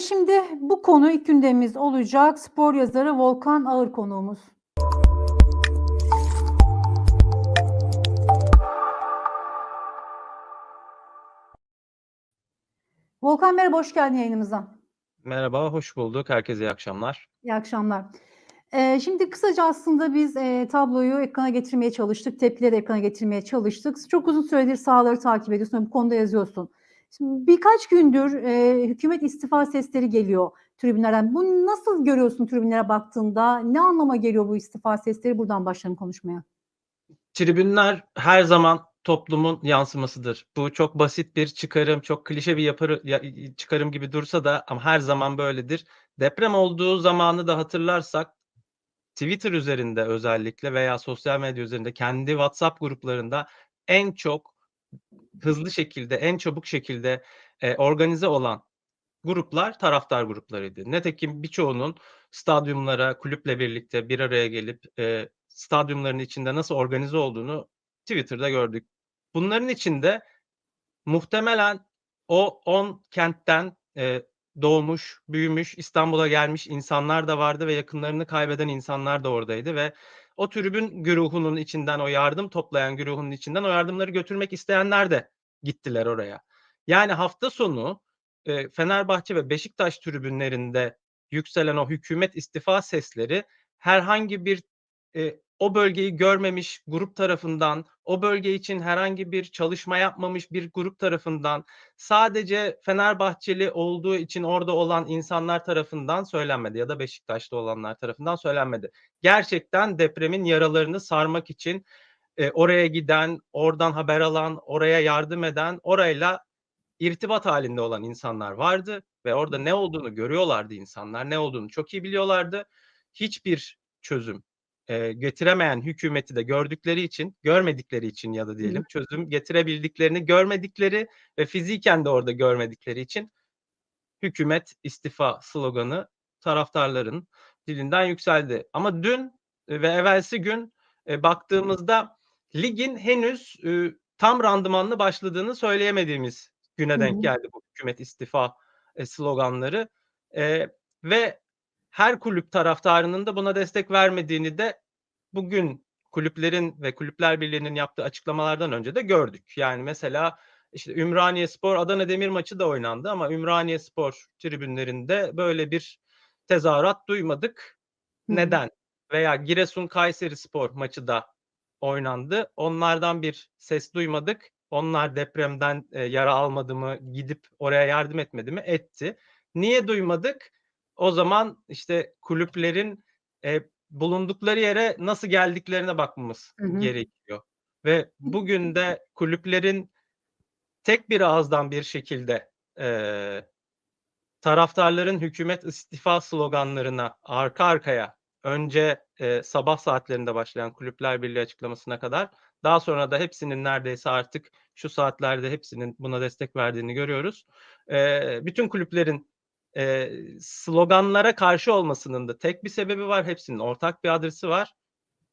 Şimdi bu konu ilk gündemimiz olacak. Spor yazarı Volkan Ağır konuğumuz. Volkan merhaba, hoş geldin yayınımıza. Merhaba, hoş bulduk. Herkese iyi akşamlar. İyi akşamlar. Eee, şimdi kısaca aslında biz, eee, tabloyu ekrana getirmeye çalıştık, tepkileri ekrana getirmeye çalıştık. Çok uzun süredir sahaları takip ediyorsun, bu konuda yazıyorsun. Şimdi birkaç gündür, eee, hükümet istifa sesleri geliyor tribünlerden. Bunu nasıl görüyorsun tribünlere baktığında? Ne anlama geliyor bu istifa sesleri? Buradan başlayalım konuşmaya. Tribünler her zaman toplumun yansımasıdır. Bu çok basit bir çıkarım, çok klişe bir yapı ya çıkarım gibi dursa da ama her zaman böyledir. Deprem olduğu zamanı da hatırlarsak Twitter üzerinde özellikle veya sosyal medya üzerinde kendi WhatsApp gruplarında en çok hızlı şekilde, en çabuk şekilde, eee, organize olan gruplar taraftar gruplarıydı. Nitekim birçoğunun stadyumlara kulüple birlikte bir araya gelip, eee, stadyumların içinde nasıl organize olduğunu Twitter'da gördük. Bunların içinde muhtemelen o 10 kentten, eee, doğmuş, büyümüş, İstanbul'a gelmiş insanlar da vardı ve yakınlarını kaybeden insanlar da oradaydı ve o tribün güruhunun içinden, o yardım toplayan güruhunun içinden o yardımları götürmek isteyenler de gittiler oraya. Yani hafta sonu, eee, Fenerbahçe ve Beşiktaş tribünlerinde yükselen o hükümet istifa sesleri herhangi bir, eee, o bölgeyi görmemiş grup tarafından, o bölge için herhangi bir çalışma yapmamış bir grup tarafından, sadece Fenerbahçeli olduğu için orada olan insanlar tarafından söylenmedi ya da Beşiktaşlı olanlar tarafından söylenmedi. Gerçekten depremin yaralarını sarmak için, eee, oraya giden, oradan haber alan, oraya yardım eden, orayla irtibat hâlinde olan insanlar vardı ve orada ne olduğunu görüyorlardı insanlar, ne olduğunu çok iyi biliyorlardı. Hiçbir çözüm, eee, getiremeyen hükümeti de gördükleri için, görmedikleri için ya da diyelim, çözüm getirebildiklerini görmedikleri ve fiziken de orada görmedikleri için hükümet istifa sloganı taraftarların dilinden yükseldi. Ama dün ve evvelsi gün, eee, baktığımızda ligin henüz, üüü, tam randımanlı başladığını söyleyemediğimiz güne denk geldi bu hükümet istifa, eee, sloganları, eee, ve her kulüp taraftarının da buna destek vermediğini de bugün kulüplerin ve Kulüpler Birliği'nin yaptığı açıklamalardan önce de gördük. Yani mesela, işte, Ümraniyespor Adana Demir maçı da oynandı ama Ümraniyespor tribünlerinde böyle bir tezahürat duymadık. Hı. Neden? Veya Giresun Kayserispor maçı da oynandı. Onlardan bir ses duymadık. Onlar depremden, eee, yara almadı mı, gidip oraya yardım etmedi mi? Etti. Niye duymadık? O zaman, işte, kulüplerin, eee, bulundukları yere nasıl geldiklerine bakmamız Hı hı. gerekiyor ve bugün de kulüplerin tek bir ağızdan bir şekilde, eee, taraftarların hükümet istifa sloganlarına arka arkaya önce, eee, sabah saatlerinde başlayan Kulüpler Birliği açıklamasına kadar daha sonra da hepsinin neredeyse artık şu saatlerde hepsinin buna destek verdiğini görüyoruz. Eee, bütün kulüplerin, eee, sloganlara karşı olmasının da tek bir sebebi var. Hepsinin ortak bir adresi var.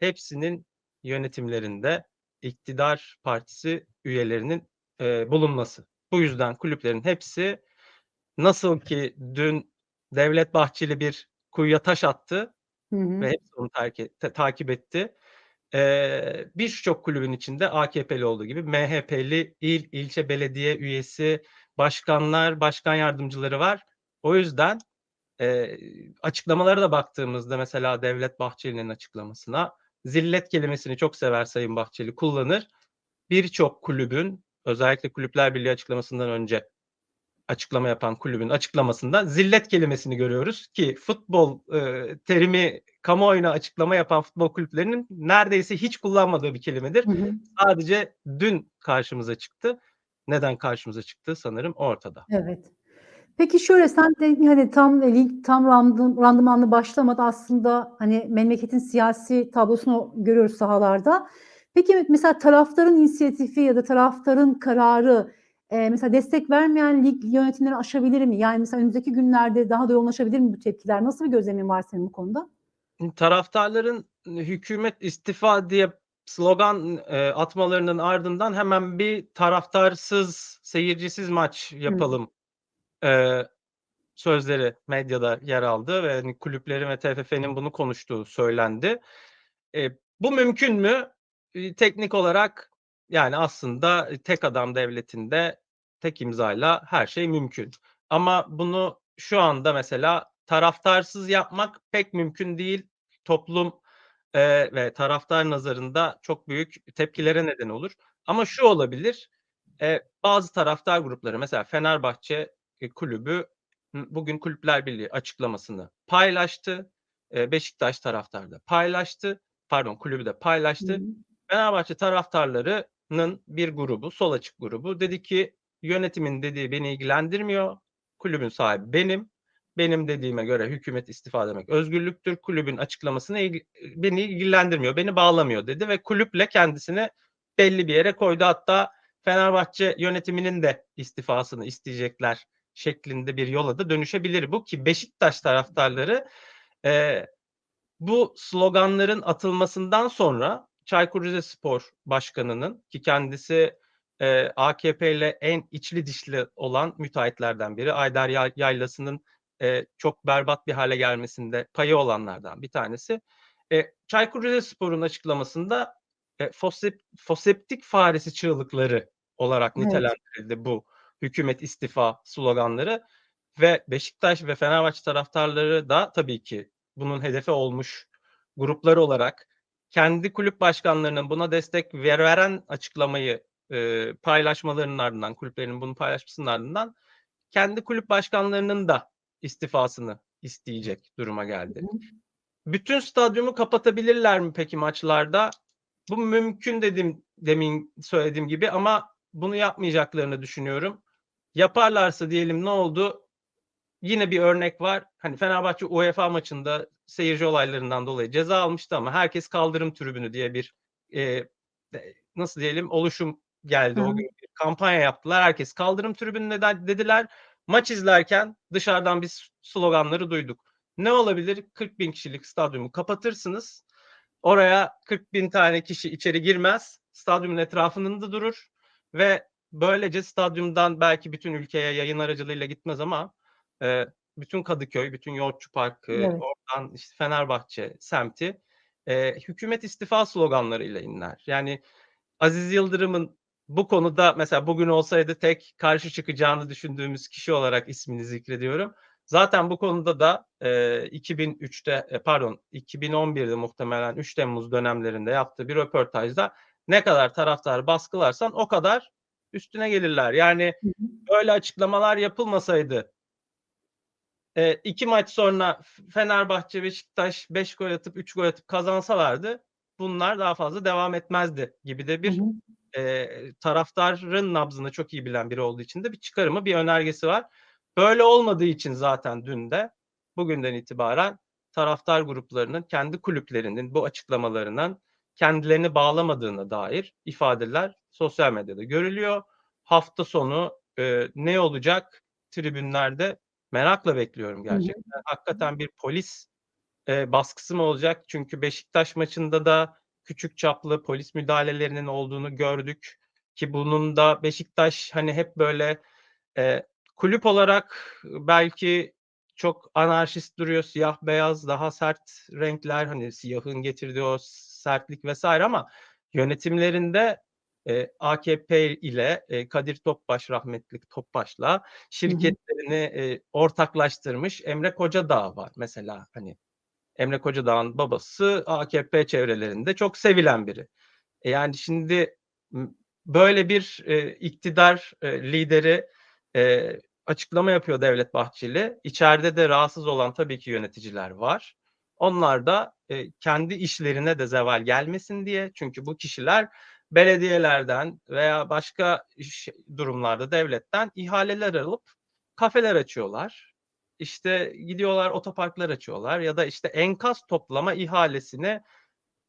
Hepsinin yönetimlerinde iktidar partisi üyelerinin, eee, bulunması. Bu yüzden kulüplerin hepsi nasıl ki dün Devlet Bahçeli bir kuyuya taş attı Hı hı. ve hepsi onu ta takip etti. Eee, birçok kulübün içinde AKP'li olduğu gibi MHP'li il, ilçe belediye üyesi, başkanlar, başkan yardımcıları var. O yüzden, eee, açıklamalara da baktığımızda mesela Devlet Bahçeli'nin açıklamasına, zillet kelimesini çok sever Sayın Bahçeli, kullanır. Birçok kulübün, özellikle Kulüpler Birliği açıklamasından önce açıklama yapan kulübün açıklamasında zillet kelimesini görüyoruz ki futbol, eee, terimi kamuoyuna açıklama yapan futbol kulüplerinin neredeyse hiç kullanmadığı bir kelimedir. Hı hı. Sadece dün karşımıza çıktı. Neden karşımıza çıktığı sanırım ortada. Evet. Peki şöyle, sen dedin, hani, tam lig tam randı randımanlı başlamadı. Aslında, hani, memleketin siyasi tablosunu görüyoruz sahalarda. Peki, mesela taraftarın inisiyatifi ya da taraftarın kararı, eee, mesela destek vermeyen lig yönetimleri aşabilir mi? Yani, mesela önümüzdeki günlerde daha da yoğunlaşabilir mi bu tepkiler? Nasıl bir gözlemin var senin bu konuda? Taraftarların, hükümet istifa diye slogan, eee, atmalarının ardından hemen bir taraftarsız, seyircisiz maç yapalım, eee sözleri medyada yer aldı ve hani kulüplerin ve TFF'nin bunu konuştuğu söylendi. Eee, bu mümkün mü? İii, teknik olarak yani aslında tek adam devletinde tek imzayla her şey mümkün. Ama bunu şu anda mesela taraftarsız yapmak pek mümkün değil. Toplum, eee, ve taraftar nazarında çok büyük tepkilere neden olur. Ama şu olabilir, eee, bazı taraftar grupları mesela Fenerbahçe, kulübü ı bugün Kulüpler Birliği açıklamasını paylaştı. Eee, Beşiktaş taraftarı da paylaştı. Pardon, kulübü de paylaştı. hı. Fenerbahçe taraftarlarının bir grubu, sol açık grubu dedi ki yönetimin dediği beni ilgilendirmiyor. Kulübün sahibi benim. Benim dediğime göre hükümet istifa demek özgürlüktür. Kulübün açıklamasını ilgi beni ilgilendirmiyor, beni bağlamıyor dedi ve kulüple kendisini belli bir yere koydu. Hatta Fenerbahçe yönetiminin de istifasını isteyecekler şeklinde bir yola da dönüşebilir bu ki Beşiktaş taraftarları, eee, bu sloganların atılmasından sonra Çaykur Rizespor Başkanı'nın ki kendisi, eee, AKP'yle en içli dışlı olan müteahhitlerden biri. Ayder Yay Yaylası'nın, eee, çok berbat bir hâle gelmesinde payı olanlardan bir tanesi. Eee, Çaykur Rizespor'un açıklamasında, eee, fosep foseptik faresi çığlıkları olarak Evet. nitelendirildi bu hükümet istifa sloganları ve Beşiktaş ve Fenerbahçe taraftarları da tabii ki bunun hedefi olmuş gruplar olarak kendi kulüp başkanlarının buna destek ver veren açıklamayı, eee, paylaşmalarının ardından, kulüplerinin bunu paylaşmasının ardından kendi kulüp başkanlarının da istifasını isteyecek duruma geldi. Bütün stadyumu kapatabilirler mi peki maçlarda? Bu mümkün dedim demin söylediğim gibi ama bunu yapmayacaklarını düşünüyorum. Yaparlarsa diyelim ne oldu? Yine bir örnek var. Hani Fenerbahçe UEFA maçında seyirci olaylarından dolayı ceza almıştı ama herkes kaldırım tribünü diye bir, de nasıl diyelim oluşum geldi Hı o gün. Bir kampanya yaptılar. Herkes kaldırım tribününe de dediler. Maç izlerken dışarıdan biz sloganları duyduk. Ne olabilir? 40.000 kişilik stadyumu kapatırsınız. Oraya 40.000 tane kişi içeri girmez. Stadyumun etrafında durur ve böylece stadyumdan belki bütün ülkeye yayın aracılığıyla gitmez ama, eee, bütün Kadıköy, bütün Yoğurtçu Parkı, Evet. oradan işte Fenerbahçe semti, eee, hükümet istifa sloganlarıyla inler. Yani Aziz Yıldırım'ın bu konuda mesela bugün olsaydı tek karşı çıkacağını düşündüğümüz kişi olarak ismini zikrediyorum. Zaten bu konuda da, eee, 2003'te, eee, pardon 2011'de muhtemelen 3 Temmuz dönemlerinde yaptığı bir röportajda ne kadar taraftarı baskılarsan o kadar üstüne gelirler. Yani böyle açıklamalar yapılmasaydı eee, 2 maç sonra Fenerbahçe, Beşiktaş 5 gol atıp 3 gol atıp kazansalardı bunlar daha fazla devam etmezdi gibi de bir, hı. eee, taraftarın nabzını çok iyi bilen biri olduğu için de bir çıkarımı, bir önergesi var. Böyle olmadığı için zaten dün de bugünden itibaren taraftar gruplarının kendi kulüplerinin bu açıklamalarının kendilerini bağlamadığına dair ifadeler sosyal medyada görülüyor. Hafta sonu, eee, ne olacak tribünlerde merakla bekliyorum Hı hı. gerçekten. Hakikaten bir polis, eee, baskısı mı olacak? Çünkü Beşiktaş maçında da küçük çaplı polis müdahalelerinin olduğunu gördük ki bunun da Beşiktaş hani hep böyle, eee, kulüp olarak belki çok anarşist duruyor. Siyah beyaz daha sert renkler, hani siyahın getirdiği o sertlik vs. ama yönetimlerinde, eee, AKP ile, eee, Kadir Topbaş, rahmetli Topbaş'la Hı hı. şirketlerini, eee, ortaklaştırmış Emre Kocadağ var mesela. Hani Emre Kocadağ'ın babası AKP çevrelerinde çok sevilen biri. E, yani şimdi böyle bir, eee, iktidar, eee, lideri, eee, açıklama yapıyor Devlet Bahçeli. İçeride de rahatsız olan tabii ki yöneticiler var. Onlar da, eee, kendi işlerine de zeval gelmesin diye çünkü bu kişiler belediyelerden veya başka iş durumlarda devletten ihaleler alıp kafeler açıyorlar. İşte gidiyorlar otoparklar açıyorlar ya da işte enkaz toplama ihalesini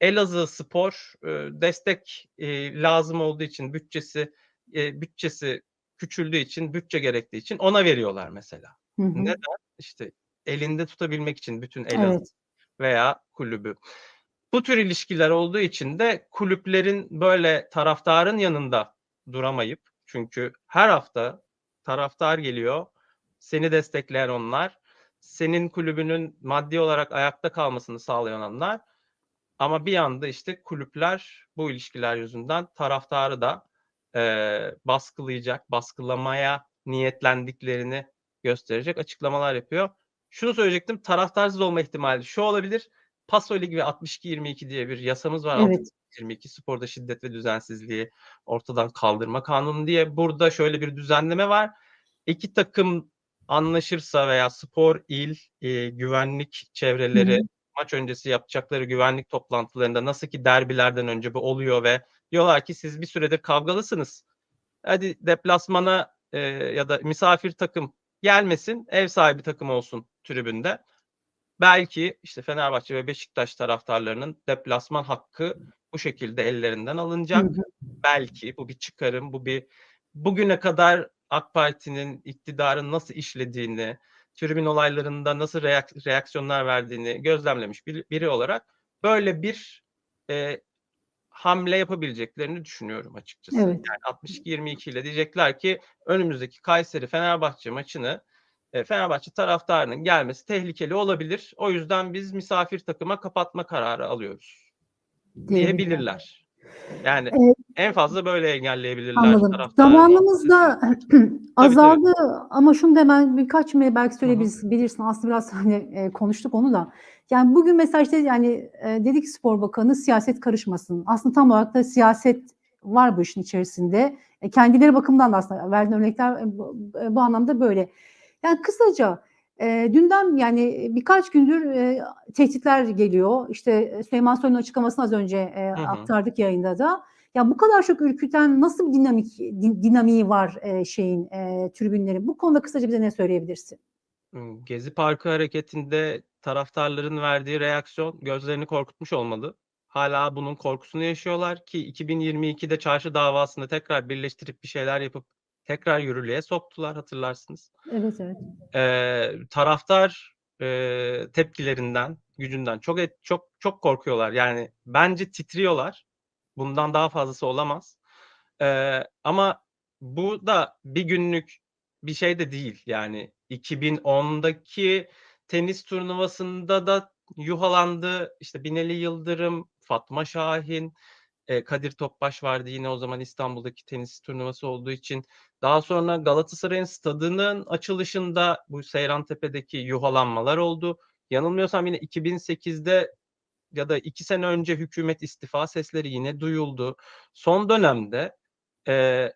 Elazığspor, eee, destek, eee, lazım olduğu için bütçesi, eee, bütçesi küçüldüğü için, bütçe gerektiği için ona veriyorlar mesela. Hı hı. Neden? İşte elinde tutabilmek için bütün Elazığ Evet. veya kulübü. Bu tür ilişkiler olduğu için de kulüplerin böyle taraftarın yanında duramayıp çünkü her hafta taraftar geliyor, seni destekleyen onlar, senin kulübünün maddi olarak ayakta kalmasını sağlayan onlar. Ama bir yanda işte kulüpler bu ilişkiler yüzünden taraftarı da eee, baskılayacak, baskılamaya niyetlendiklerini gösterecek açıklamalar yapıyor. Şunu söyleyecektim, taraftarsız olma ihtimali şu olabilir. Paso Lig ve 62-22 diye bir yasamız var. Evet. 22 sporda şiddet ve düzensizliği ortadan kaldırma kanunu diye. Burada şöyle bir düzenleme var. İki takım anlaşırsa veya spor, il, e, güvenlik çevreleri hı. maç öncesi yapacakları güvenlik toplantılarında nasıl ki derbilerden önce bu oluyor ve diyorlar ki siz bir süredir kavgalısınız. Hadi deplasmana e, ya da misafir takım gelmesin, ev sahibi takım olsun tribünde. Belki işte Fenerbahçe ve Beşiktaş taraftarlarının deplasman hakkı bu şekilde ellerinden Hı alınacak. hı. Belki bu bir çıkarım, bu bir bugüne kadar AK Parti'nin iktidarın nasıl işlediğini, tribün olaylarında nasıl reak- reaksiyonlar verdiğini gözlemlemiş biri, biri olarak böyle bir e, hamle yapabileceklerini düşünüyorum açıkçası. Evet. Yani 62-22 ile diyecekler ki önümüzdeki Kayseri Fenerbahçe maçını e, Fenerbahçe taraftarının gelmesi tehlikeli olabilir. O yüzden biz misafir takıma kapatma kararı alıyoruz Diyebilirler. Yani Evet. en fazla böyle engelleyebilirler Anladım. Zamanımız da tabii. azaldı ama şunu da hemen birkaç cümle belki söyleyebilirsin. Bilirsin aslında biraz hani e, konuştuk onu da. Yani bugün mesela işte yani e, dedik ki Spor Bakanı siyaset karışmasın. Aslında tam olarak da siyaset var bu işin içerisinde. E, kendileri bakımından da aslında verdiğin örnekler e, bu, e, bu anlamda böyle. Yani kısaca e, dünden yani birkaç gündür e, tehditler geliyor. İşte Süleyman Soylu'nun açıklamasını az önce e, Hı hı. aktardık yayında da. Ya bu kadar çok ürküten nasıl bir dinamik din- dinamiği var e, şeyin e, tribünlerin? Bu konuda kısaca bize ne söyleyebilirsin? Hmm, Gezi Parkı hareketinde taraftarların verdiği reaksiyon gözlerini korkutmuş olmalı. Hala bunun korkusunu yaşıyorlar ki 2022'de çarşı davasında tekrar birleştirip bir şeyler yapıp tekrar yürürlüğe soktular hatırlarsınız. Evet evet. Ee, taraftar e, tepkilerinden, gücünden çok et, çok çok korkuyorlar. Yani bence titriyorlar. Bundan daha fazlası olamaz. Ee, ama bu da bir günlük bir şey de değil. Yani 2010'daki tenis turnuvasında da yuhalandı. İşte Binali Yıldırım, Fatma Şahin, e, Kadir Topbaş vardı yine o zaman İstanbul'daki tenis turnuvası olduğu için. Daha sonra Galatasaray'ın stadının açılışında bu Seyrantepe'deki yuhalanmalar oldu. Yanılmıyorsam yine 2008'de ya da iki sene önce hükümet istifa sesleri yine duyuldu. Son dönemde e,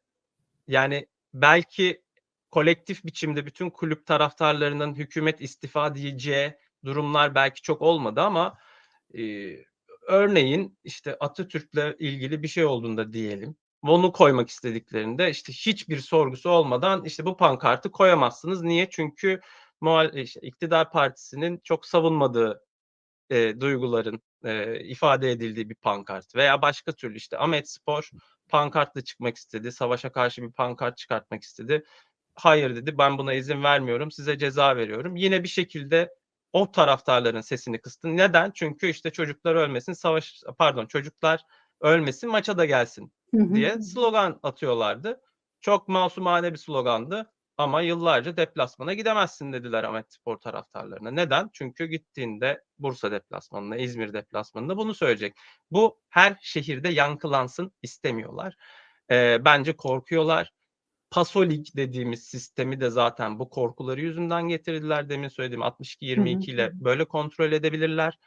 yani belki kolektif biçimde bütün kulüp taraftarlarının hükümet istifa diyeceği durumlar belki çok olmadı ama e, örneğin işte Atatürk'le ilgili bir şey olduğunda diyelim. Onu koymak istediklerinde işte hiçbir sorgusu olmadan işte bu pankartı koyamazsınız. Niye? Çünkü muhal işte iktidar partisinin çok savunmadığı e, duyguların e, ifade edildiği bir pankart veya başka türlü işte Ahmet Spor pankartla çıkmak istedi. Savaşa karşı bir pankart çıkartmak istedi. Hayır dedi ben buna izin vermiyorum size ceza veriyorum. Yine bir şekilde o taraftarların sesini kıstı. Neden? Çünkü işte çocuklar ölmesin, savaş pardon çocuklar ölmesin, maça da gelsin diye slogan atıyorlardı. Çok masumane bir slogandı ama yıllarca deplasmana gidemezsin dediler Ahmet Spor taraftarlarına. Neden? Çünkü gittiğinde Bursa deplasmanına, İzmir deplasmanına bunu söyleyecek. Bu her şehirde yankılansın istemiyorlar. Ee, bence korkuyorlar. Paso Lig dediğimiz sistemi de zaten bu korkuları yüzünden getirdiler. Demin söylediğim 62-22 ile böyle kontrol edebilirler.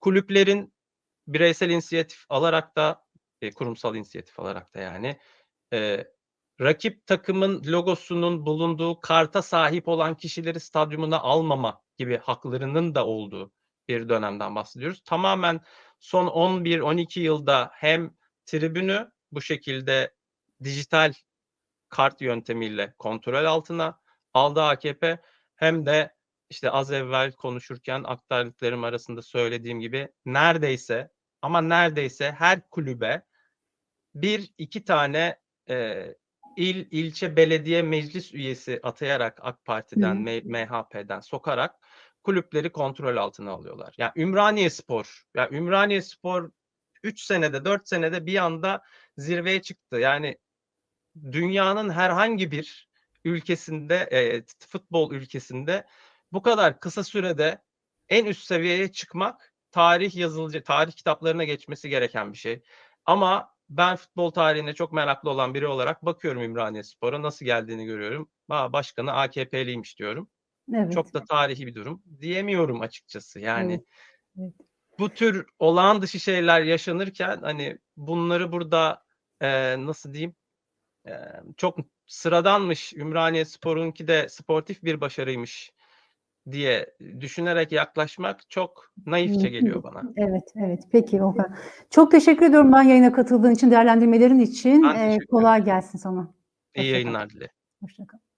Kulüplerin bireysel inisiyatif alarak da e, kurumsal inisiyatif alarak da yani e, rakip takımın logosunun bulunduğu karta sahip olan kişileri stadyumuna almama gibi haklarının da olduğu bir dönemden bahsediyoruz. Tamamen son 11-12 yılda hem tribünü bu şekilde dijital kart yöntemiyle kontrol altına aldı AKP hem de işte az evvel konuşurken aktardıklarım arasında söylediğim gibi neredeyse ama neredeyse her kulübe bir iki tane e, il ilçe belediye meclis üyesi atayarak AK Parti'den, MHP'den sokarak kulüpleri kontrol altına alıyorlar. Yani Ümraniye Spor, ya Ümraniye Spor 3 senede 4 senede bir anda zirveye çıktı. Yani dünyanın herhangi bir ülkesinde, t futbol ülkesinde bu kadar kısa sürede en üst seviyeye çıkmak tarih yazılacak tarih kitaplarına geçmesi gereken bir şey. Ama ben futbol tarihine çok meraklı olan biri olarak bakıyorum Ümraniyespor'a, nasıl geldiğini görüyorum. A, başkanı AKP'liymiş diyorum. Evet. Çok da tarihi bir durum diyemiyorum açıkçası. Yani Evet, evet. bu tür olağan dışı şeyler yaşanırken, hani, bunları burada, eee, nasıl diyeyim, çok sıradanmış, Ümraniyespor'unki de sportif bir başarıymış diye düşünerek yaklaşmak çok naifçe geliyor bana. Evet, evet. Peki Volkan. Çok teşekkür ediyorum ben yayına katıldığın için, değerlendirmelerin için. Teşekkür kolay gelsin sana. İyi Hoşça kal. yayınlar dilerim. Hoşça kal.